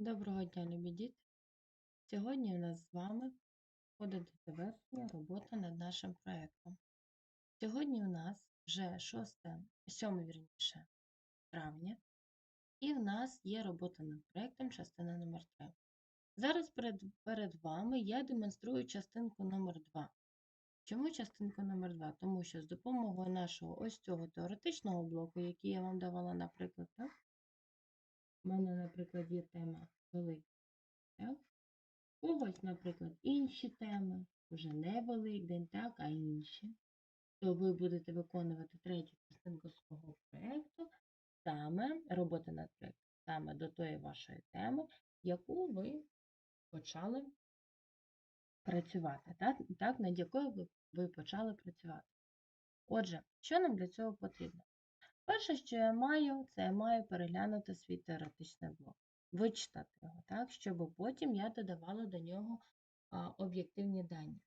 Доброго дня, любі діти! Сьогодні у нас з вами входить до робота над нашим проєктом. Сьогодні у нас вже 6, 7 вірніше, травня, і в нас є робота над проєктом частина номер 3 Зараз перед, перед вами я демонструю частинку номер 2 Чому частинку номер 2 Тому що з допомогою нашого ось цього теоретичного блоку, який я вам давала, наприклад, так? У мене, наприклад, є тема Великий. Так? Когось, наприклад, інші теми, вже не Великдень, так, а інші. То ви будете виконувати третю частинку свого проєкту, саме роботи над проєктом, саме до тої вашої теми, яку ви почали працювати, так, так над якою ви, ви почали працювати. Отже, що нам для цього потрібно? Перше, що я маю, це я маю переглянути свій теоретичний блок, вичитати його, так, щоб потім я додавала до нього об'єктивні дані.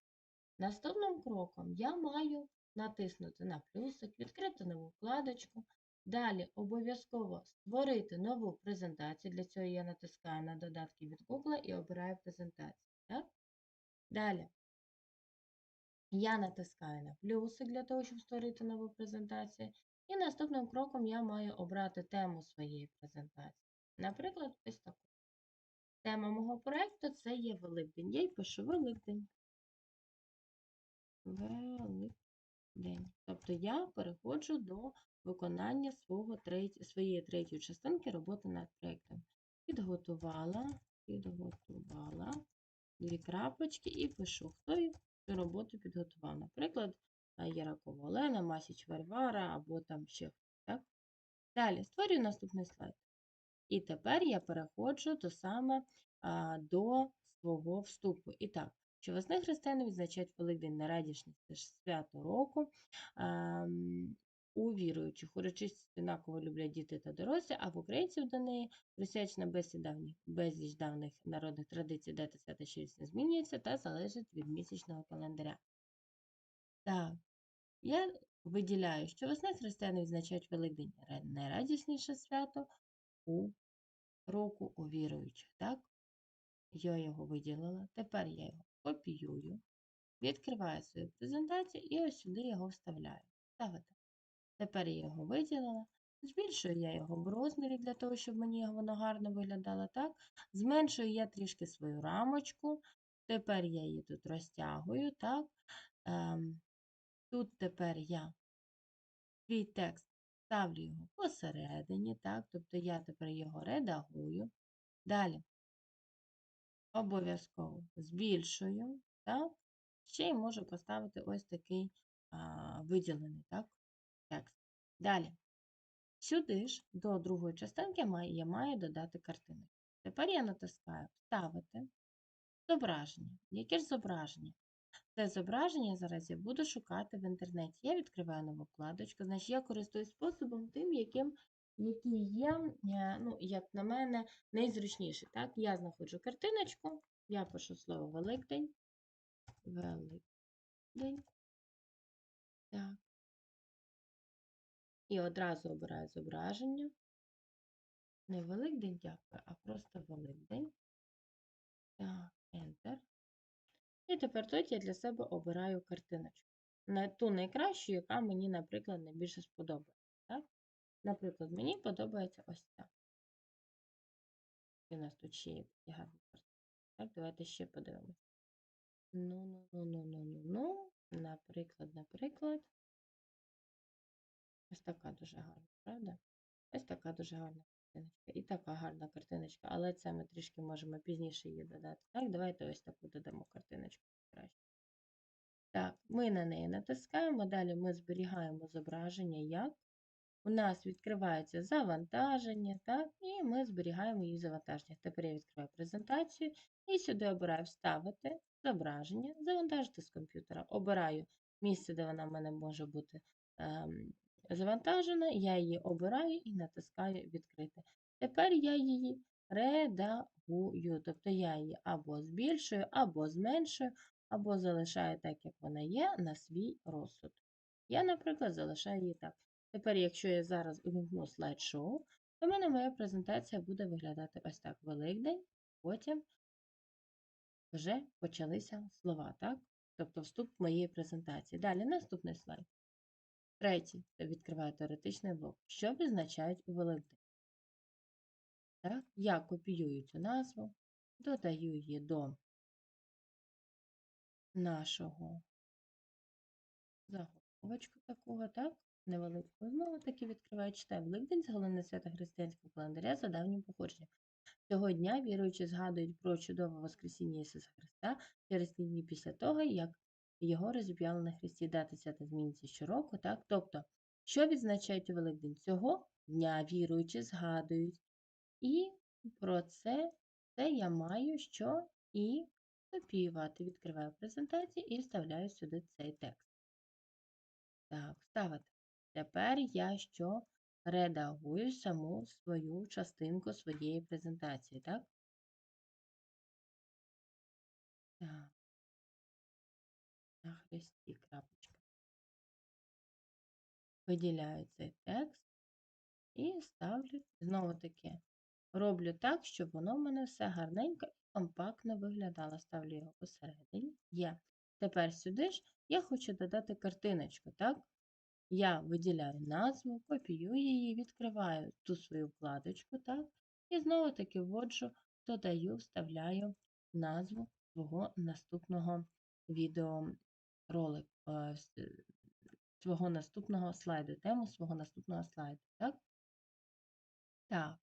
Наступним кроком я маю натиснути на плюсик, відкрити нову вкладочку. Далі обов'язково створити нову презентацію. Для цього я натискаю на додатки від Google і обираю презентацію. Так? Далі я натискаю на плюсик для того, щоб створити нову презентацію. І наступним кроком я маю обрати тему своєї презентації. Наприклад, ось таку. Тема мого проєкту це є Великдень. Я й пишу Великдень. Великдень. Тобто я переходжу до виконання свого треть... своєї третьої частинки роботи над проєктом. Підготувала, підготувала дві крапочки і пишу, хто цю роботу підготував. Наприклад, Яракова Олена, Масіч Варвара або там ще. Так? Далі створюю наступний слайд. І тепер я переходжу до саме а, до свого вступу. І так, що весни християни відзначають Великдень на радісність це ж свято року. А, у віруючих урочистість однаково люблять діти та дорослі, а в українців до неї присвячена безліч давних народних традицій, дата свята щось не змінюється та залежить від місячного календаря. Так, я виділяю, що весна християни відзначають Великдень найрадісніше свято у року у віруючих. Так? Я його виділила. Тепер я його копіюю, відкриваю свою презентацію і ось сюди його вставляю. Ставите. Тепер я його виділила. Збільшую я його в розмірі для того, щоб мені воно гарно виглядало так. Зменшую я трішки свою рамочку. Тепер я її тут розтягую. так. Ем, Тут тепер я свій текст ставлю його посередині, так, тобто я тепер його редагую. Далі обов'язково збільшую, так, ще й можу поставити ось такий а, виділений так, текст. Далі. Сюди ж до другої частинки я маю додати картину. Тепер я натискаю Вставити зображення. Яке ж зображення? Це зображення зараз я буду шукати в інтернеті. Я відкриваю нову вкладочку, значить я користуюсь способом тим, яким, який є, е, ну, як на мене, найзручніший. Так? Я знаходжу картиночку, я пишу слово Великдень. Великдень. Так. І одразу обираю зображення. Не Великдень, дякую, а просто Великдень. Так, Enter. І тепер тут я для себе обираю картиночку. Ту найкращу, яка мені, наприклад, найбільше сподобається. Так? Наприклад, мені подобається ось ця. І У нас тут ще є гарні картинки. Так, давайте ще подивимося. Ну, ну, ну, ну, ну, ну, ну. Наприклад, наприклад. Ось така дуже гарна, правда? Ось така дуже гарна картиночка. І така гарна картиночка, але це ми трішки можемо пізніше її додати. Так, давайте ось таку додамо картиночку краще. Так, ми на неї натискаємо, далі ми зберігаємо зображення як. У нас відкривається завантаження, так, і ми зберігаємо її завантаження. Тепер я відкриваю презентацію і сюди обираю Вставити зображення, завантажити з комп'ютера. Обираю місце, де вона в мене може бути ем, завантажена, я її обираю і натискаю Відкрити. Тепер я її редагую, тобто я її або збільшую, або зменшую, або залишаю так, як вона є, на свій розсуд. Я, наприклад, залишаю її так. Тепер, якщо я зараз увімкну слайд-шоу, У мене моя презентація буде виглядати ось так: Великдень, потім вже почалися слова, так? Тобто вступ моєї презентації. Далі наступний слайд. Третій. Це відкриваю теоретичний блок. Що відзначають у Великдень? Так? Я копіюю цю назву, додаю її до нашого заголовочку такого, так? Невеликого. Знову таки відкриваю читаю Великдень це головне свято християнського календаря за давнім походженням. Цього дня віруючі згадують про чудове Воскресіння Ісуса Христа через дні після того, як його розіп'яли на Христі. Дати свята зміниться щороку, так? Тобто, що відзначають у Великдень? Цього дня віруючі згадують. І про це, це я маю що і копіювати. Відкриваю презентацію і вставляю сюди цей текст. Так, вставити. Тепер я що редагую саму свою частинку своєї презентації, так? Так. На хресті крапочка. Виділяю цей текст і ставлю знову таки. Роблю так, щоб воно в мене все гарненько і компактно виглядало. Ставлю його посередині. Є. Тепер сюди ж я хочу додати картиночку, так? Я виділяю назву, копіюю її, відкриваю ту свою вкладочку, так? І знову таки вводжу, додаю, вставляю назву свого наступного відеоролику, е, свого наступного слайду, тему свого наступного слайду, так? Так,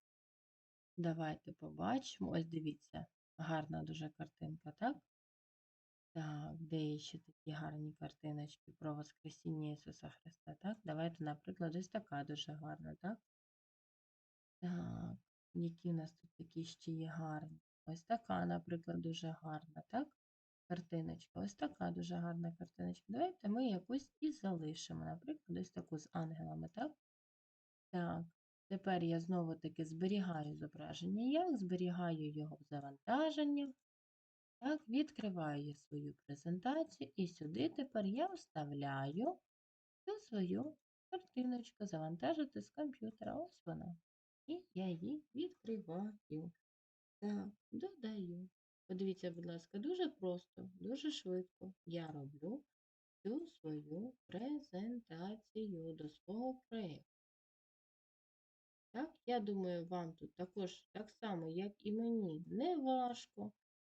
давайте побачимо. Ось дивіться, гарна дуже картинка, так? Так, де є ще такі гарні картиночки про Воскресіння Ісуса Христа, так? Давайте, наприклад, ось така дуже гарна, так? Так, які у нас тут такі ще є гарні? Ось така, наприклад, дуже гарна, так? Картиночка. Ось така дуже гарна картиночка. Давайте ми якусь і залишимо. Наприклад, ось таку з ангелами, так? Так, тепер я знову таки зберігаю зображення як, зберігаю його в завантаженнях. Так, відкриваю свою презентацію і сюди тепер я вставляю цю свою картиночку, завантажити з комп'ютера. Ось вона. І я її відкриваю. Так, додаю. Подивіться, будь ласка, дуже просто, дуже швидко я роблю цю свою презентацію до свого проєкту. Так, я думаю, вам тут також так само, як і мені, не важко.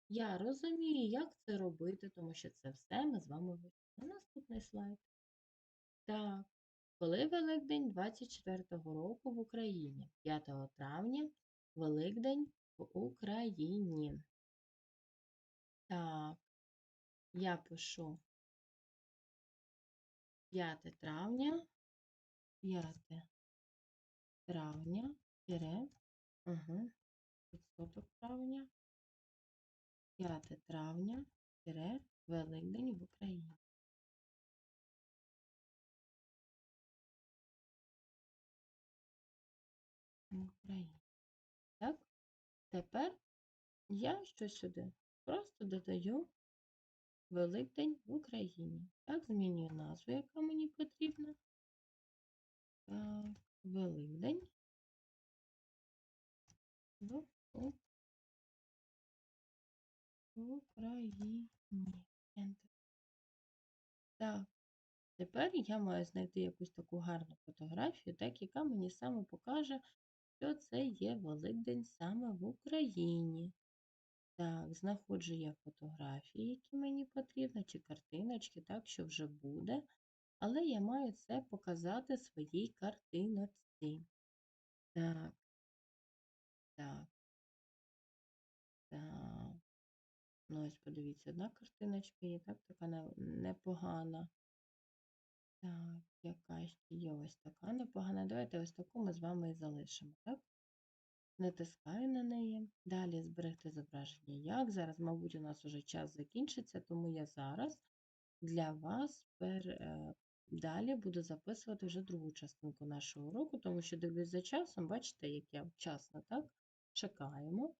Я розумію, як це робити, тому що це все ми з вами вивчимо. Наступний слайд. Так, коли Великдень 24-го року в Україні? 5 травня Великдень в Україні. Так, я пишу 5 травня, 5 травня, тире, угу, відсоток травня, 5 травня, тире, Великдень в Україні. В Україні. Так, тепер я що сюди? Просто додаю Великдень в Україні. Так, змінюю назву, яка мені потрібна. Так, Великдень в Україні. Enter. Так, тепер я маю знайти якусь таку гарну фотографію, так, яка мені саме покаже, що це є Великдень саме в Україні. Так, знаходжу я фотографії, які мені потрібні, чи картиночки, так, що вже буде. Але я маю це показати своїй картиночці. Так. Так. Так. Ну, ось подивіться, одна картиночка є, так, така непогана. Так, яка ще є ось така непогана. Давайте ось таку ми з вами і залишимо, так? Натискаю на неї. Далі зберегти зображення як. Зараз, мабуть, у нас вже час закінчиться, тому я зараз для вас пер... Е, далі буду записувати вже другу частинку нашого уроку, тому що дивлюсь за часом, бачите, як я вчасно так чекаємо.